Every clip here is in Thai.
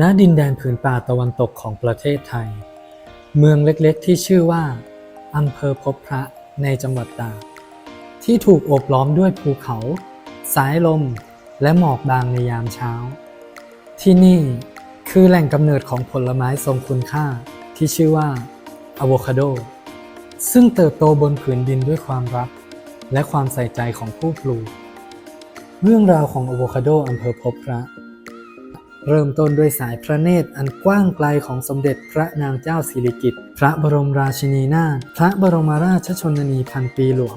ณดินแดนผืนป่าตะวันตกของประเทศไทย เมืองเล็กๆ ที่ชื่อว่าอำเภอพบพระในจังหวัดตากที่ถูกโอบล้อมด้วยภูเขา สายลม และหมอกบางในยามเช้า ที่นี่คือแหล่งกำเนิดของผลไม้ทรงคุณค่าที่ชื่อว่าอะโวคาโด ซึ่งเติบโตบนผืนดินด้วยความรัก และความใส่ใจของผู้ปลูก เรื่องราวของอะโวคาโดอำเภอพบพระ เริ่มต้นด้วยสายพระเนตรอันกว้างไกลของสมเด็จพระนางเจ้าสิริกิติ์ พระบรมราชินีนาถ พระบรมราชชนนีพันปีหลวง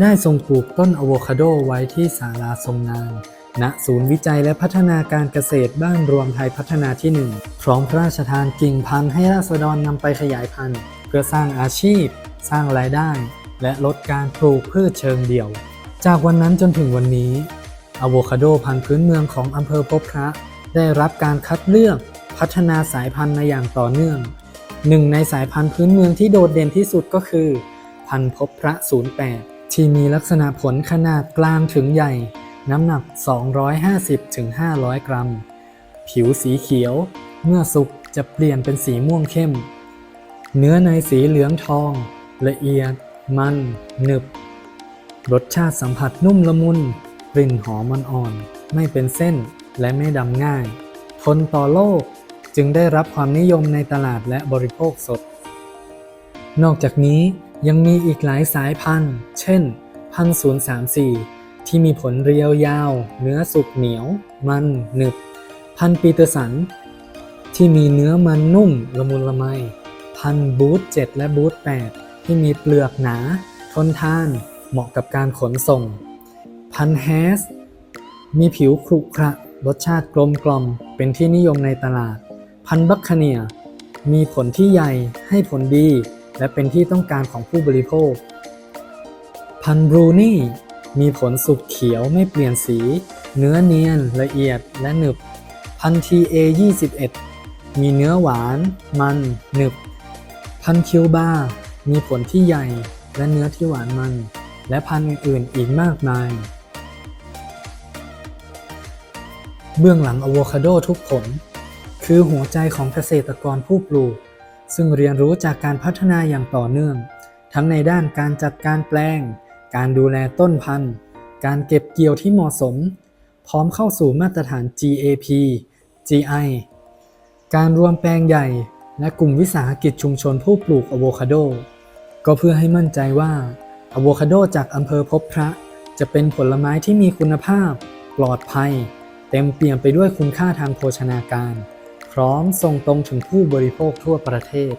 ได้ทรงปลูกต้นอะโวคาโดไว้ที่ศาลาทรงงาน ณ ศูนย์วิจัยและพัฒนาการเกษตรบ้านรวมไทยพัฒนาที่หนึ่งพร้อมพระราชทานกิ่งพันธุ์ให้ราษฎรนำไปขยายพันธุ์ เพื่อสร้างอาชีพ สร้างรายได้ และลดการปลูกพืชเชิงเดี่ยว จากวันนั้นจนถึงวันนี้อะโวคาโดพันธุ์พื้นเมืองของอำเภอพบพระ ได้รับการคัดเลือกพัฒนาสายพันธุ์มาอย่างต่อเนื่องหนึ่งในสายพันธุ์พื้นเมืองที่โดดเด่นที่สุดก็คือ พันธุ์พบพระ 08 ที่มีลักษณะผลขนาดกลางถึงใหญ่ น้ำหนัก 250-500 กรัม ผิวสีเขียว เมื่อสุกจะเปลี่ยนเป็นสีม่วงเข้ม เนื้อในสีเหลืองทอง ละเอียด มัน หนึบ รสชาติสัมผัสนุ่มละมุน กลิ่นหอมอ่อนๆไม่เป็นเส้น และไม่ดำง่าย ทนต่อโลกจึงได้รับความนิยมในตลาดและบริโภคสด นอกจากนี้ยังมีอีกหลายสายพันธุ์ เช่น พันศูนย์สามสี่ที่มีผลเรียวยาว เนื้อสุกเหนียว มันหนึบ พันธุ์ปีเตอร์สัน ที่มีเนื้อมันนุ่มละมุนละไม พันธุ์บูธ7และบูธ8ที่มีเปลือกหนา ทนทาน เหมาะกับการขนส่ง พันธุ์แฮส มีผิวขรุขระ รสชาติกลมกล่อมเป็นที่นิยมในตลาด พันธุ์บัคคเนีย มีผลที่ใหญ่ให้ผลดี และเป็นที่ต้องการของผู้บริโภค พันธุ์บรูนี่ มีผลสุกเขียวไม่เปลี่ยนสี เนื้อเนียนละเอียดและหนึบ พันธุ์ TA 21 มีเนื้อหวาน มัน หนึบ พันธุ์คิวบา มีผลที่ใหญ่และเนื้อที่หวานมัน และพันธุ์อื่นๆอีกมากมาย เบื้องหลังอะโวคาโดทุกผล คือหัวใจของเกษตรกรผู้ปลูก ซึ่งเรียนรู้จากการพัฒนาอย่างต่อเนื่อง ทั้งในด้านการจัดการแปลง การดูแลต้นพันธุ์ การเก็บเกี่ยวที่เหมาะสม พร้อมเข้าสู่มาตรฐาน GAP GI การรวมแปลงใหญ่ และกลุ่มวิสาหกิจชุมชนผู้ปลูกอะโวคาโด ก็เพื่อให้มั่นใจว่าอะโวคาโดจากอำเภอพบพระ จะเป็นผลไม้ที่มีคุณภาพ ปลอดภัย เต็มเปี่ยมไปด้วยคุณค่าทางโภชนาการ พร้อมส่งตรงถึงผู้บริโภคทั่วประเทศ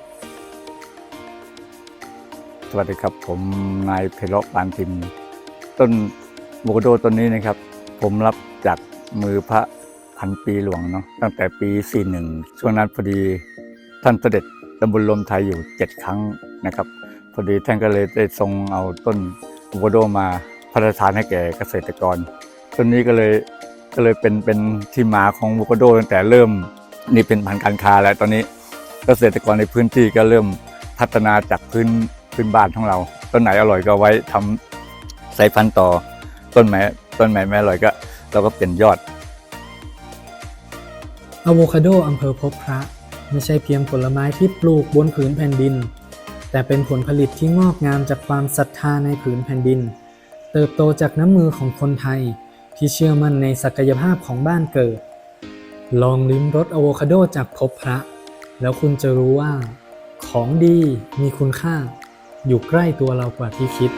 สวัสดีครับผมนายเพโลปานพิมพ์ต้นโวคาโดต้นนี้นะครับ ผมรับจากมือพระพันปีหลวงเนาะตั้งแต่ปี 41 ช่วงนั้นพอดีท่านเสด็จตำบลลมไทยอยู่ 7 ครั้งนะครับ พอดีท่านก็เลยได้ทรงเอาต้นโวคาโดมาพระราชทานให้แก่เกษตรกรต้นนี้ก็เลย ก็เลยเป็นเป็นที่มาของโวคาโดตั้งแต่เริ่มนี่เป็นพันการค้าแล้วตอนนี้เกษตรกรในพื้นที่ก็เริ่มพัฒนาจากพื้นพื้นบ้านของเรา ต้นไหนอร่อยก็ไว้ทำสายพันธุ์ต่อ ต้นไหนต้นไหนไม่อร่อยก็เราก็เปลี่ยนยอดอะโวคาโดอำเภอพบพระ ไม่ใช่เพียงผลไม้ที่ปลูกบนผืนแผ่นดิน แต่เป็นผลผลิตที่งอกงามจากความศรัทธาในผืนแผ่นดิน เติบโตจากน้ำมือของคนไทย ที่เชื่อมั่นในศักยภาพของบ้านเกิด ลองลิ้มรสอะโวคาโดจากพบพระ แล้วคุณจะรู้ว่า ของดีมีคุณค่า อยู่ใกล้ตัวเรากว่าที่คิด